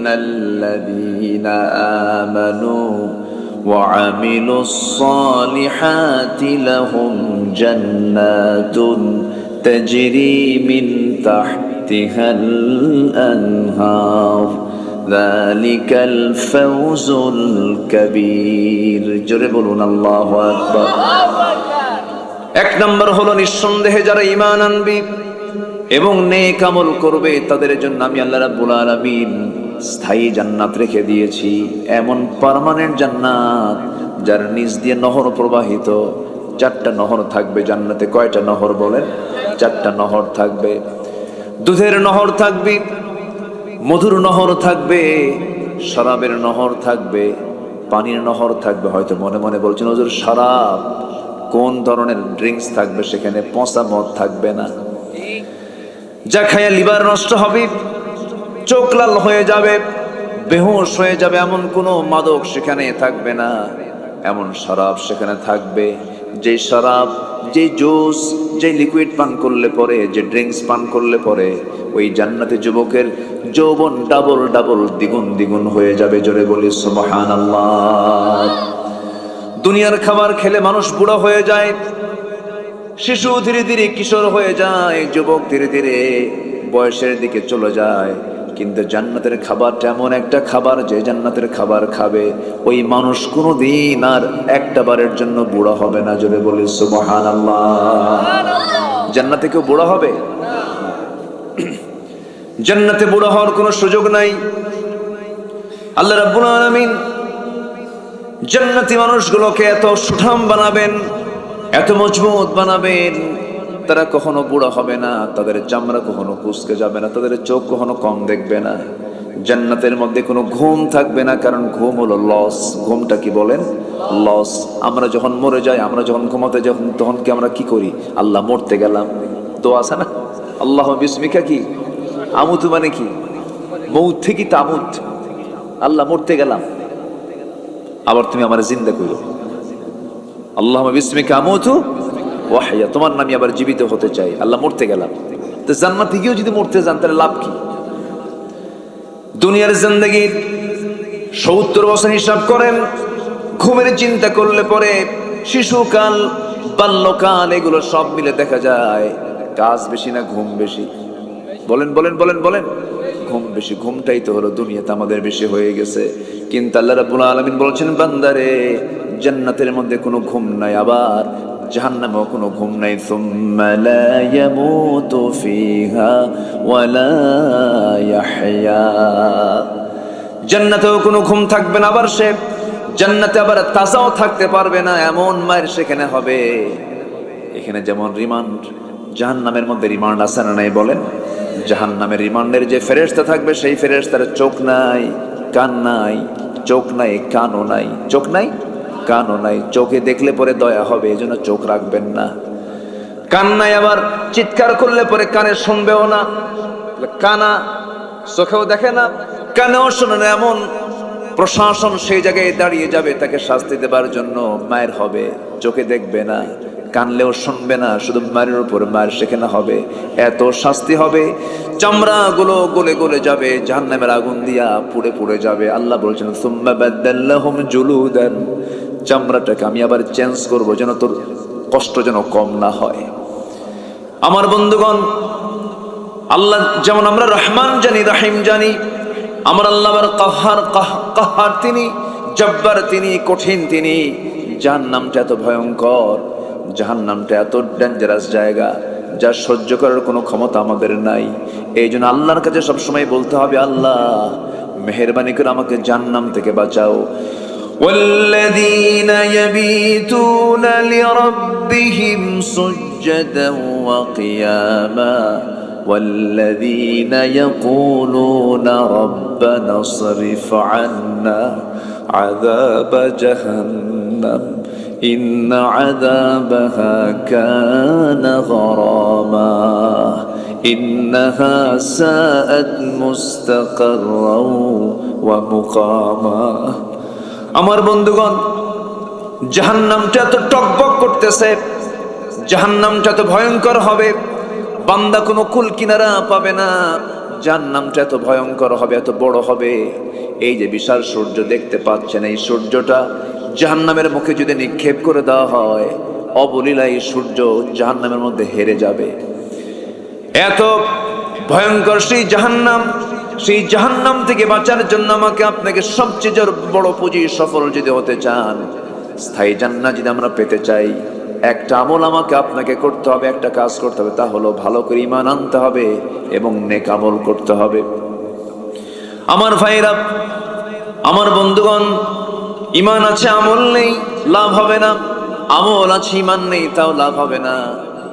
إن الذين آمنوا وعملوا الصالحات لهم جنات تجري من تحتها الأنهار ذلك الفوز الكبير جربون الله أكبر এক নম্বর হলো নিঃসন্দেহে যারা ঈমান আনবি এবং নেক আমল করবে তাদের জন্য আমি আল্লাহ রাব্বুল আলামিন স্থায়ী জান্নাত রেখে দিয়েছি, এমন পারমানেন্ট জান্নাত যার নিচ দিয়ে নহর প্রবাহিত। চারটা নহর থাকবে জান্নাতে, কয়টা নহর বলেন? চারটা নহর থাকবে। দুধের নহর থাকবে, মধুর নহর থাকবে, শরাবের নহর থাকবে, পানির নহর থাকবে। হয়তো মনে মনে বলছেন ওজোর শরাব কোন ধরনের ড্রিঙ্কস থাকবে? সেখানে পচা মদ থাকবে না। যা খাইয়া লিভার নষ্ট হবে চোখ লাল হয়ে যাবে, বেহুশ হয়ে যাবে, এমন কোনো মাদক সেখানে থাকবে না। এমন শরাব সেখানে থাকবে, যে শরাব, যে জুস, যে লিকুইড পান করলে পরে, যে ড্রিঙ্কস পান করলে পরে, ওই জান্নাতে যুবকের যৌবন ডাবল ডাবল দ্বিগুণ দ্বিগুণ হয়ে যাবে, জোরে বলি, সুবহানাল্লাহ। দুনিয়ার খাবার খেলে মানুষ বুড়ো হয়ে যায়, শিশু ধীরে ধীরে কিশোর হয়ে যায়, যুবক ধীরে ধীরে বয়সের দিকে চলে যায়। কিন্তু জান্নাতের খাবারটা এমন একটা খাবার যে জান্নাতের খাবার খাবে। ওই মানুষ কোনো দিন আর একটা বারের জন্য বুড়া হবে না যদি বলি সুবহান জান্নাতে কেউ বুড়ো হবে? জান্নাতে বুড়ো হওয়ার কোনো সুযোগ নাই। আল্লাহ রাব্বুল আলামিন জান্নাতি মানুষগুলোকে এত সুঠাম বানাবেন এত মজবুত বানাবেন তারা কখনো বুড়া হবে না, তাদের চামড়া কখনো কুচকে যাবে না, তাদের চোখ কখনো কম দেখবে না। জান্নাতের মধ্যে কোনো ঘুম থাকবে না, কারণ ঘুম হলো লস ঘুমটা কি বলেন? লস আমরা যখন মরে যাই, আমরা যখন ঘুমাতে যখন তখন কি আমরা কি করি? আল্লাহ মরতে গেলাম। তো আছে না? আল্লাহ বিস্মিকা কি? আমুতু মানে কি? মৌত থেকে তামুত? আল্লাহ মরতে গেলাম। আবার তুমি আমার জিন্দা করো আল্লাহ বিস্মিকা আমুতু ওয়াহিয়া, তোমার নামে আবার জীবিত হতে চাই। আল্লাহ মরতে গেলাম। তো জান্নাতে গিয়েও যদি মরতে যান, তাহলে লাভ কি? দুনিয়ার জিন্দগি সত্তর বছর হিসাব করেন, ঘুমের চিন্তা করলে পরে শিশুকাল, বাল্যকাল, এগুলো সব মিলে দেখা যায়, কাজ বেশি না, ঘুম বেশি। বলেন বলেন বলেন বলেন। ঘুম বেশি, ঘুমটাই তো হলো দুনিয়াতে আমাদের বেশি হয়ে গেছে। কিন্তু আল্লাহ রাব্বুল আলামিন বলছেন, বান্দারে, জান্নাতের মধ্যে কোনো ঘুম নাই। আবার জাহান্নামেও কোনো ঘুম নাই জান্নাতেও কোনো ঘুম থাকবে না আবার সে। জান্নাতে আবার তাজাও থাকতে পারবে না, এমন মায়ের সেখানে হবে। এখানে যেমন রিমান্ড, জাহান্নামের মধ্যে রিমান্ড আছে না নাই বলেন? জাহান্নামের রিমান্ডের যে ফেরেশতা থাকবে, সেই ফেরেশতার চোখ নাই, কান নাই, চোখ নাই, কানও নাই। চোখ নাই? কানও নাই, চোখে দেখলে পরে দয়া হবে এই জন্য চোখ রাখবেন না। কান নাই আবার চিৎকার করলে পরে কানে শুনবেও না। কানা চোখেও দেখে না, কানেও শোনে না, এমন প্রশাসন সেই জায়গায় দাঁড়িয়ে যাবে তাকে শাস্তি দেবার জন্য, মায়ের হবে, চোখে দেখবে না। কানলেও শুনবে না, শুধু মায়ের উপর মায়ের সেখানে হবে। এত শাস্তি হবে চামড়া গুলো গলে গলে যাবে, জাহান্নামের আগুন দিয়া পুড়ে পুড়ে যাবে। আল্লাহ বলছেন, সুম্মা বাদাল্লাহুম জুলুদান। চামড়াটাকে আমি আবার চেঞ্জ করব যেন তোর কষ্ট যেন কম না হয়। আমার বন্ধুগণ, আল্লাহ যেমন আমরা রহমান জানি, রাহিম জানি, আমার আল্লাহ আবার কাহার কাহার তিনি, জব্বার তিনি, কঠিন তিনি। যার নামটা এত ভয়ঙ্কর। যাহার নামটা এত ডেঞ্জারাস জায়গা যা সহ্য করার কোনো ক্ষমতা আমাদের নাই এই জন্য আল্লাহর কাছে সবসময় বলতে হবে আল্লাহ মেহরবানি করে আমাকে জাহান্নাম থেকে বাঁচাও والذين يبيتون لربهم سجدا وقياما والذين يقولون ربنا اصرف عنا عذاب جهنم إن عذابها كان غراما إنها ساءت مستقرا ومقاما আমার বন্ধুগণ জাহান্নামটা এত টকবক করতেছে জাহান্নামটা তো ভয়ঙ্কর হবে বান্দা কোনো কুল কিনারা পাবে না জাহান্নামটা এত ভয়ঙ্কর হবে এত বড় হবে এই যে বিশাল সূর্য দেখতে পাচ্ছেন এই সূর্যটা জাহান্নামের মুখে যদি নিক্ষেপ করে দেওয়া হয় অবলীলা এই সূর্য জাহান্নামের মধ্যে হেরে যাবে। এত ভয়ঙ্কর সেই জাহান্নাম সেই জাহান্নাম থেকে বাঁচার জন্য আমাকে আপনাকে সবচেয়ে বড় পুঁজি সফল যদি হতে চান, স্থায়ী জান্নাত যদি আমরা পেতে চাই, একটা আমল আমাকে আপনাকে করতে হবে, একটা কাজ করতে হবে, তা হলো ভালো করে ইমান আনতে হবে এবং নেক আমল করতে হবে। আমার ভাইরা আমার বন্ধুগণ ইমান আছে, আমল নেই, লাভ হবে না। আমল আছে, ইমান নেই, তাও লাভ হবে না।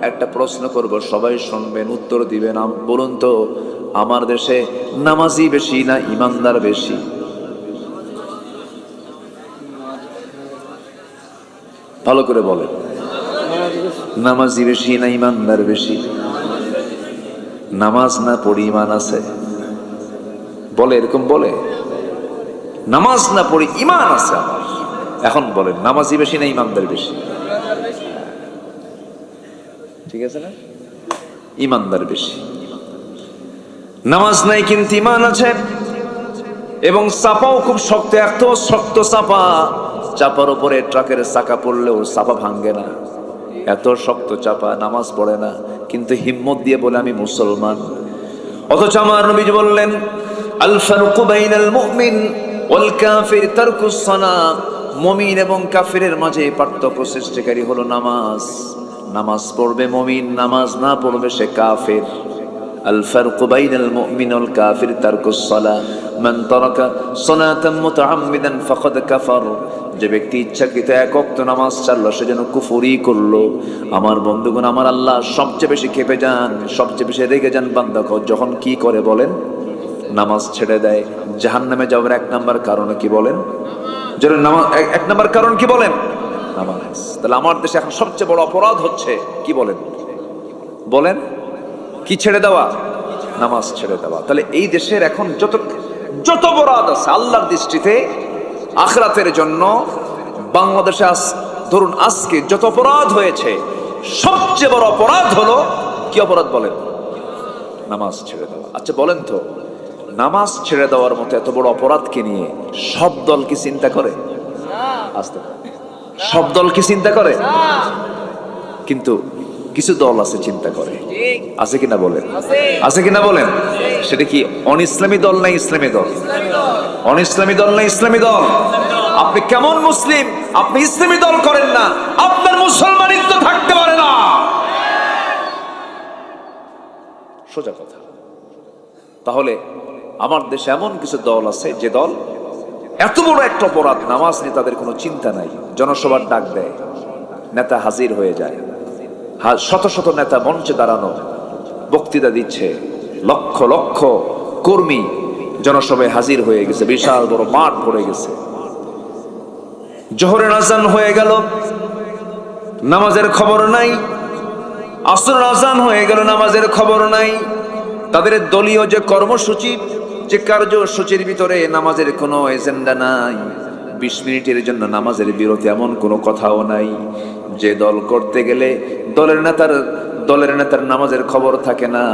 একটা প্রশ্ন করব, সবাই শুনবেন, উত্তর দিবেন। বলুন তো, আমার দেশে নামাজি বেশি না ইমানদার বেশি? ভালো করে বলেন। নামাজি বেশি না ইমানদার বেশি? নামাজ না পড়ি ইমান আছে? বলে, এরকম বলে? নামাজ না পড়ি ইমান আছে আমার। এখন বলেন নামাজি বেশি না ইমানদার বেশি? ঠিক আছে না? ইমানদার বেশি। নামাজ নাই কিন্তু ইমান আছে। এবং চাপাও খুব শক্ত, এত শক্ত চাপা। চাপার উপরে ট্রাকের চাকা পড়লেও চাপা ভাঙ্গে না। এত শক্ত চাপা, নামাজ পড়ে না। কিন্তু হিম্মত দিয়ে বলে, আমি মুসলমান। অথচ আমার নবীজি বললেন, আল ফারুকু বাইনাল মুমিন। ওয়াল কাফির তারকুস সালাহ মুমিন এবং কাফিরের মাঝে পার্থক্য সৃষ্টিকারী হলো নামাজ নামাজ পড়বে মুমিন নামাজ না পড়বে সে কাফির الفرق بين المؤمن والكافر ترك الصلاة من ترك صلاة متعمدا فقد كفر যে ব্যক্তি ইচ্ছাকৃত এক অক্ত নামাজ ছাড়লো সে যেন কুফুরি করলো আমার বন্ধুগণ আমার আল্লাহ সবচেয়ে বেশি খেপে যান সবচেয়ে বেশি রেগে যান বান্দা যখন কি করে বলেন নামাজ ছেড়ে দেয়। জাহান নামে যাওয়ার এক নাম্বার কারণ কি বলেন? নামাজ, এক- নাম্বার কারণ কি বলেন? তাহলে আমার দেশে এখন সবচেয়ে বড় অপরাধ হচ্ছে, কি বলেন? বলেন, কি ছেড়ে দেওয়া? নামাজ ছেড়ে দেওয়া। তাহলে এই দেশের এখন যত যত বরাদ আছে আল্লাহর দৃষ্টিতে, আখরাতের জন্য বাংলাদেশে আজ, ধরুন আজকে যত অপরাধ হয়েছে, সবচেয়ে বড় অপরাধ হলো, কি অপরাধ বলেন? নামাজ ছেড়ে দেওয়া। আচ্ছা বলেন তো নামাজ ছেড়ে দেওয়ার মতো এত বড় অপরাধকে নিয়ে সব দল কি চিন্তা করে? আসতে। সব দল কি চিন্তা করে? কিন্তু কিছু দল আছে চিন্তা করে। আছে কিনা বলেন? আছে কিনা বলেন? সেটা কি অন ইসলামী দল না ইসলামী দল? অন ইসলামী দল না ইসলামী দল? আপনি কেমন মুসলিম? আপনি ইসলামী দল করেন না। আপনার মুসলমানিত্ব থাকতে পারে না। সোজা কথা। তাহলে আমার দেশে এমন কিছু দল আছে, যে দল এত বড় একটা অপরাধ, নামাজ নিয়ে তাদের কোনো চিন্তা নাই, জনসভার ডাক দেয়, নেতা হাজির হয়ে যায়। শত শত নেতা মঞ্চে দাঁড়ানো, বক্তৃতা দিচ্ছে, লক্ষ লক্ষ কর্মী জনসভায় হাজির হয়ে গেছে, বিশাল বড় মাঠ ভরে গেছে। জোহরের আজান হয়ে গেল, নামাজের খবর নাই আসর আজান হয়ে গেল, নামাজের খবর নাই। তাদের দলীয় যে কর্মসূচি যে কার্যসূচির ভিতরে নামাজের কোনো এজেন্ডা নাই। বিশ মিনিটের জন্য নামাজের বিরতি এমন কোনো কথাও নাই। যে দল করতে গেলে দলের নেতার দলের নেতার নামাজের খবর থাকে না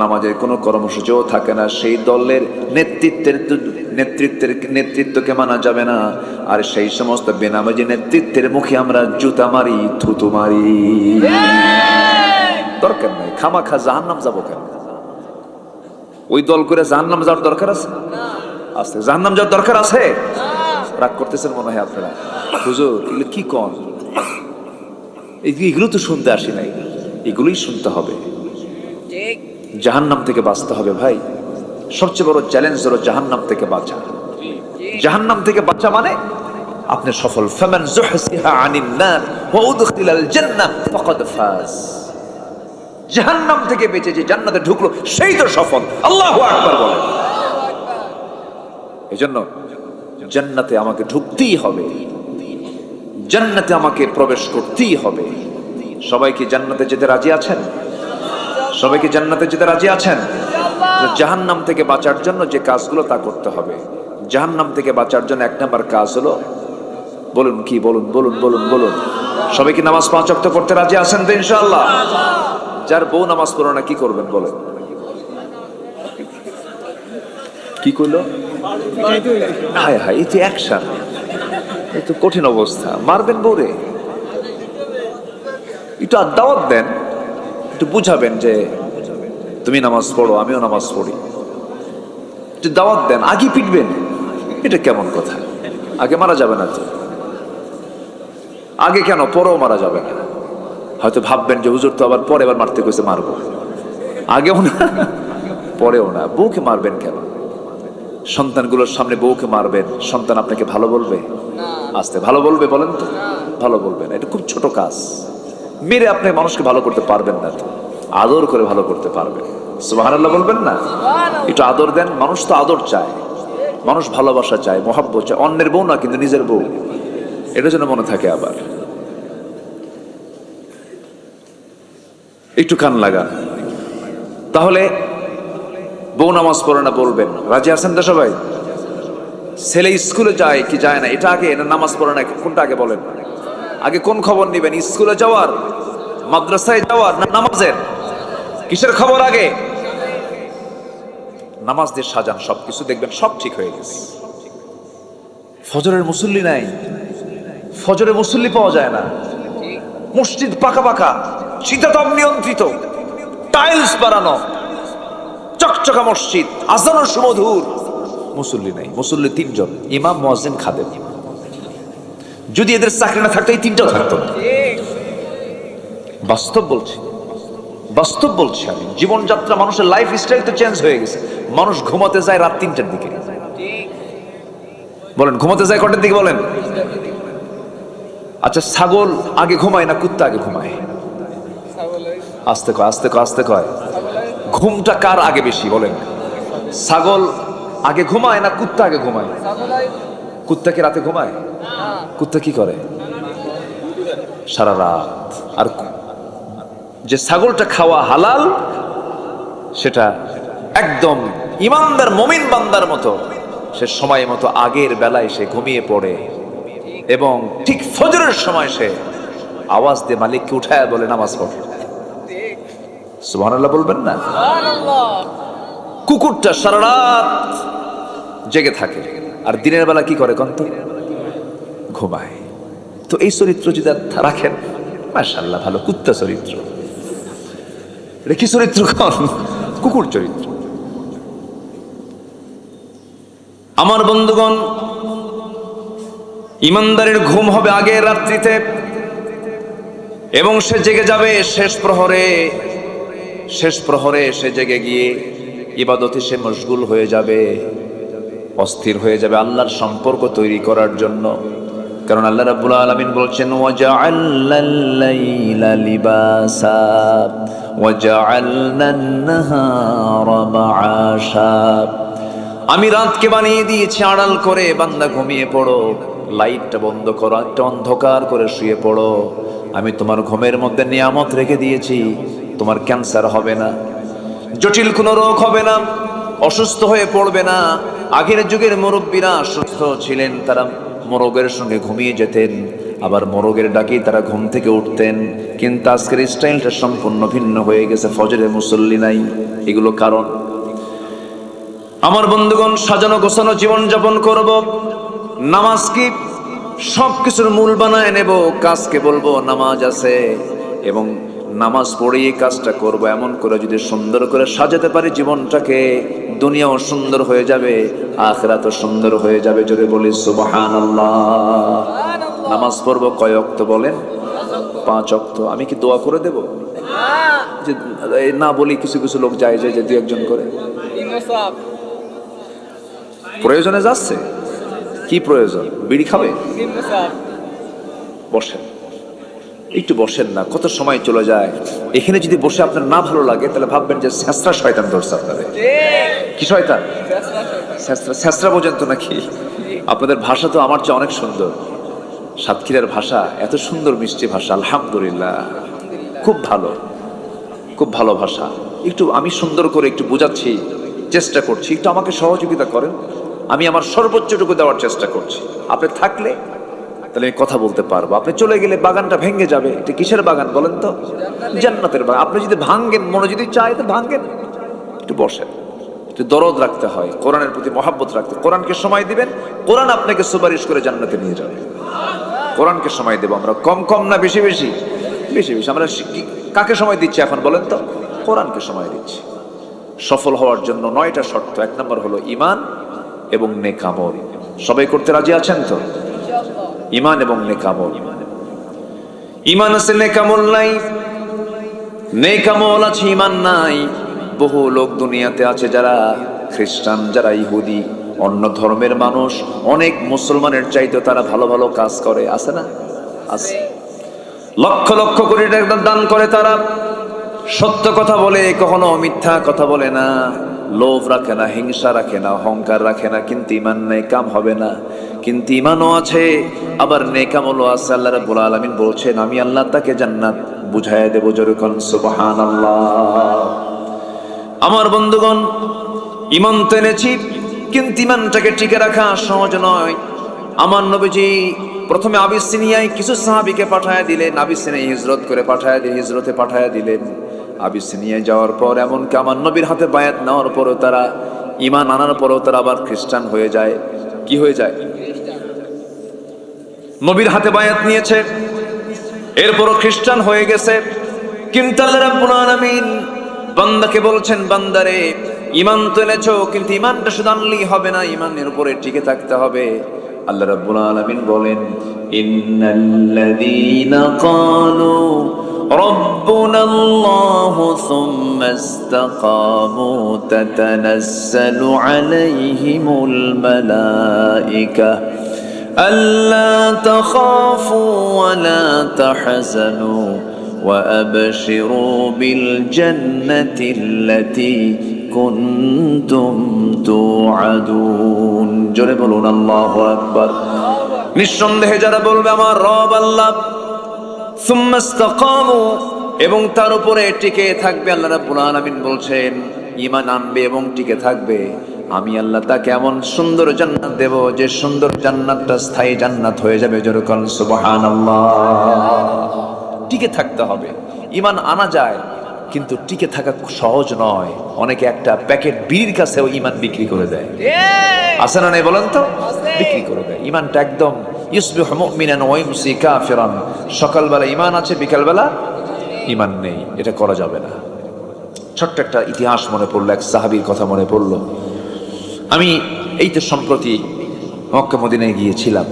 নামাজের কোনো কর্মসূচিও থাকে না। সেই দলের নেতৃত্বের নেতৃত্বের নেতৃত্বকে মানা যাবে না। আর সেই সমস্ত বেনামাজি নেতৃত্বের মুখে আমরা জুতা মারি থুতু মারি। দরকার নাই খামাখা জাহান্নাম যাব কেন? ওই দল করে জাহান্নাম যাওয়ার দরকার আছে? আস্তে জাহান্নাম যাওয়ার দরকার আছে? রাগ করতেছেন মনে হয় আপনারা। হুজুর এগুলো কি কন? এগুলো তো শুনতে আসি নাই। এগুলোই শুনতে হবে। ঠিক। জাহান্নাম থেকে বাঁচতে হবে ভাই। সবচেয়ে বড় চ্যালেঞ্জ হলো জাহান্নাম থেকে বাঁচা। জাহান্নাম থেকে বাঁচা মানে আপনি সফল। ফামান জুহসিহা আনিন নার ওয়া উদখিলাল জান্নাহ ফাকাদ ফাজ। জাহান্নাম থেকে বেঁচে যে জান্নাতে ঢুকলো, সেই তো সফল। আল্লাহু আকবার বলেন জন্য জান্নাতে আমাকে ঢুকতেই হবে। জান্নাতে আমাকে প্রবেশ করতেই হবে। সবাই কি জান্নাতে যেতে রাজি আছেন? সবাই কি জান্নাতে যেতে রাজি আছেন? জাহান্নাম থেকে বাঁচার জন্য যে কাজগুলো তা করতে হবে। জাহান্নাম থেকে বাঁচার জন্য এক নাম্বার কাজ হলো, বলুন কি বলুন বলুন বলুন বলুন। সবাই কি নামাজ পাঁচ করতে রাজি আছেন তো ইনশাআল্লাহ? যার বউ নামাজ পড়ো না, কি করবেন বলেন? কি করল হায় হায়, এই তো অ্যাকশন কঠিন অবস্থা। মারবেন বউরে? একটু দাওয়াত দেন, একটু বুঝাবেন যে তুমি নামাজ পড়ো, আমিও নামাজ পড়ি। একটু দাওয়াত দেন, আগে পিটবেন। এটা কেমন কথা? আগে মারা যাবে না তো? আগে কেন? পরেও মারা যাবে না। হয়তো ভাববেন যে হুজুর তো আবার পরে এবার মারতে কইছে মারবো। আগেও না পরেও না। বউকে মারবেন কেন? সন্তানগুলোর সামনে বউকে মারবেন সন্তান আপনাকে ভালো বলবে? আসতে ভালো বলবে বলেন তো? ভালো বলবেন এটা খুব ছোট কাজ। মেরে আপনি মানুষকে ভালো করতে পারবেন না তো। আদর করে ভালো করতে পারবেন। সুবহানাল্লাহ বলবেন না? একটু আদর দেন। মানুষ তো আদর চায়। মানুষ ভালোবাসা চায় মহাব্বত চায়। অন্যের বউ না কিন্তু নিজের বউ। এটা যেন মনে থাকে আবার। একটু কান লাগান তাহলে বউ নামাজ পড়ে না বলবেন রাজি আছেন তো সবাই? ছেলে স্কুলে যায় কি যায় না? এটা আগে না নামাজ পড়ে না? কোনটা আগে বলেন? আগে কোন খবর নিবেন? স্কুলে যাওয়ার? মাদ্রাসায় যাওয়ার? না নামাজের? কিসের খবর আগে? নামাজ দিয়ে সাজান, সবকিছু দেখবেন, সব ঠিক হয়ে গেছে। ফজরের মুসল্লি নাই। ফজরে মুসল্লি পাওয়া যায় না। মসজিদ পাকা পাকা। শীতাতপ নিয়ন্ত্রিত টাইলস বানানো চকচকা মসজিদ, আজানো সুমধুর। মুসল্লি নাই মুসল্লি তিনজন, ইমাম মহাজিন খাদেম। যদি এদের চাকরি না থাকতো, এই তিনটাও থাকতো। বাস্তব বলছি বাস্তব বলছি আমি, জীবনযাত্রা মানুষের লাইফ স্টাইল তো চেঞ্জ হয়ে গেছে। মানুষ ঘুমাতে যায় রাত তিনটার দিকে। বলেন, ঘুমাতে যায় কটার দিকে বলেন? আচ্ছা ছাগল আগে ঘুমায় না কুত্তা আগে ঘুমায়? আস্তে কয় আস্তে কয় আস্তে কয়। ঘুমটা কার আগে বেশি বলেন? ছাগল আগে ঘুমায় না কুত্তা আগে ঘুমায়? কুত্তা কি রাতে ঘুমায়? কুত্তা কি করে? সারা রাত। আর যে ছাগলটা খাওয়া হালাল, সেটা একদম ইমানদার, মমিন বান্দার মতো, সে সময় মতো আগের বেলায় সে ঘুমিয়ে পড়ে। এবং ঠিক ফজরের সময় সে আওয়াজ দিয়ে মালিককে উঠায় বলে নামাজ পড়। সুবহানাল্লাহ বলবেন না? কুকুরটা সারা রাত জেগে থাকে আর দিনের বেলা কি করে কন্ত? ঘুমায়। তো এই চরিত্র যদি রাখেন মাশাল্লাহ ভালো কুত্তা চরিত্র। কি চরিত্র কন? কুকুর চরিত্র। আমার বন্ধুগণ ইমানদারের ঘুম হবে আগের রাত্রিতে এবং সে জেগে যাবে শেষ প্রহরে। শেষ প্রহরে সে জেগে গিয়ে ইবাদতে সে মশগুল হয়ে যাবে, অস্থির হয়ে যাবে আল্লাহর সম্পর্ক তৈরি করার জন্য। কারণ আল্লাহ রাব্বুল আলামিন বলছেন ওয়াজআলনাল লাইলা লিবাসা ওয়াজআলনান নাহারা মাআশা। আমি রাতকে বানিয়ে দিয়েছি আড়াল করে, বান্দা ঘুমিয়ে পড়ো, লাইটটা বন্ধ করো একটা অন্ধকার করে শুয়ে পড়ো। আমি তোমার ঘুমের মধ্যে নিয়ামত রেখে দিয়েছি। তোমার ক্যান্সার হবে না, জটিল কোনো রোগ হবে না, অসুস্থ হয়ে পড়বে না। আগের যুগের মুরব্বীরা সুস্থ ছিলেন, তারা মোরগের সঙ্গে ঘুমিয়ে যেতেন। আবার মোরগের ডাকেই তারা ঘুম থেকে উঠতেন। কিন্তু আজকের স্টাইলটা সম্পূর্ণ ভিন্ন হয়ে গেছে ফজরের মুসল্লি নাই, এগুলো কারণ। আমার বন্ধুগণ, সাজানো গোছানো জীবন যাপন করব। নামাজ কি? সব কিছুর মূল বানায় নেব, কাজকে বলব নামাজ আছে। এবং নামাজ পড়ে এই কাজটা করব, এমন করে যদি সুন্দর করে সাজাতে পারি জীবনটাকে, দুনিয়াও সুন্দর হয়ে যাবে আখরাত সুন্দর হয়ে যাবে, যদি বলি সুবহানাল্লাহ। নামাজ পড়ব কয় অক্ত বলেন? পাঁচ অক্ত। আমি কি দোয়া করে দেব? যে না বলি কিছু কিছু লোক যায় যে দু একজন করে। প্রয়োজনে যাচ্ছে? কি প্রয়োজন? বিড়ি খাবে? বসেন। একটু বসেন না, কত সময় চলে যায়? এখানে যদি বসে আপনার না ভালো লাগে, তাহলে ভাববেন যে শেষরা শয়তান ধরছে আপনাদের। কি শয়তান? শেষরা শেষরা বোঝেন তো নাকি? আপনাদের ভাষা তো আমার চেয়ে অনেক সুন্দর। সাতক্ষীরার ভাষা, এত সুন্দর মিষ্টি ভাষা, আলহামদুলিল্লাহ। খুব ভালো খুব ভালো ভাষা। একটু আমি সুন্দর করে একটু বোঝাচ্ছি, চেষ্টা করছি। একটু আমাকে সহযোগিতা করেন। আমি আমার সর্বোচ্চটুকু দেওয়ার চেষ্টা করছি। আপনি থাকলে তাহলে কথা বলতে পারব। আপনি চলে গেলে বাগানটা ভেঙে যাবে। এটা কিসের বাগান বলেন তো? জান্নাতের বাগান। আপনি যদি ভাঙ্গেন মনে যদি চায় তো ভাঙ্গেন একটু বসেন। একটু দরদ রাখতে হয়। কোরআনের প্রতি মহাব্বত রাখতে কোরআনকে সময় দিবেন, কোরআন আপনাকে সুপারিশ করে জান্নাতে নিয়ে যাবে। কোরআনকে সময় দেবো আমরা। কম কম না বেশি বেশি? বেশি বেশি। আমরা কাকে সময় দিচ্ছি এখন বলেন তো? কোরআনকে সময় দিচ্ছি। সফল হওয়ার জন্য নয়টা শর্ত। এক নম্বর হলো ইমান এবং নেকামল সবাই করতে রাজি আছেন তো? ইমান এবং নেকামল ইমান আছে নেকামল নাই। নেকামল আছে, ইমান নাই। বহু লোক দুনিয়াতে আছে যারা খ্রিস্টান, যারা ইহুদি, অন্য ধর্মের মানুষ। অনেক মুসলমানের চাইতে তারা ভালো ভালো কাজ করে। আছে না? আছে। লক্ষ লক্ষ কোটি টাকা দান করে তারা। সত্য কথা বলে, কখনো মিথ্যা কথা বলে না। লোভ রাখে না, হিংসা রাখে না, অহংকার রাখে না, কিন্তু ইমান নেই কাম হবে না। কিন্তু ইমানও আছে, আবার নেকামলও আছে, আল্লাহ রাব্বুল আলামিন বলছেন, আমি আল্লাহ তাকে জান্নাত বুঝাইয়া দেবো যেরকম, সুবহানাল্লাহ। আমার বন্ধুগণ ইমান তো এনেছি, কিন্তু ইমানটাকে টিকে রাখা সহজ নয়। আমার নবীজি প্রথমে আবিসিনিয়ায় কিছু সাহাবিকে পাঠায় দিলেন আবিসিনিয়ায় হিজরত করে পাঠায় দিয়ে হিজরতে পাঠায় দিলেন। আবিসিনিয়ায় যাওয়ার পর এমনকি আমার নবীর হাতে বায়াত নেওয়ার পরও তারা ইমান আনার পরও তারা আবার খ্রিস্টান হয়ে যায়। কি হয়ে যায়? নবীর হাতে বায়াত নিয়েছে, এরপরও খ্রিস্টান হয়ে গেছে। কিন্তু আল্লাহ রাব্বুল আলামিন বান্দাকে বলছেন, বান্দারে ইমান তো এনেছো, কিন্তু ইমানটা শুধু আনলেই হবে না ইমানের উপরে টিকে থাকতে হবে। আল্লাহ রাব্বুল আলামিন বলেন ইন্নাল্লাযীনা ক্বালু ربنا الله ثم استقاموا تتنزل عليهم الملائكه ألا تخافوا ولا تحزنوا وأبشروا بالجنة التي কুন্তুম তুআদুন। জোরে বলুন, আল্লাহু আকবার। নিঃসন্দেহে যারা বলবে, আমার রব আল্লাহ। সুম্মা ইসতাকামু। এবং তার উপরে টিকে থাকবে আল্লাহ রাব্বুল আলামিন বলছেন, ঈমান আনবে এবং টিকে থাকবে। আমি আল্লাহ তাকে এমন সুন্দর জান্নাত দেব, যে সুন্দর জান্নাতটা স্থায়ী জান্নাত হয়ে যাবে যেরকম সুবহানাল্লাহ। টিকে থাকতে হবে। ইমান আনা যায়। কিন্তু টিকে থাকা সহজ নয়। অনেকে একটা প্যাকেট বিড়ির কাছেও ইমান বিক্রি করে দেয়। আছে না নাই বলেন তো? বিক্রি করে দেয়। ইমানটা একদম ইউসবিহ মুমিনান ওয়া ইমসি কাফিরান। সকালবেলা ইমান আছে বিকালবেলা ইমান নেই। এটা করা যাবে না। ছোট্ট একটা ইতিহাস মনে পড়ল এক সাহাবীর কথা মনে পড়ল। আমি এই তো সম্প্রতি মক্কা মদিনায় গিয়েছিলাম।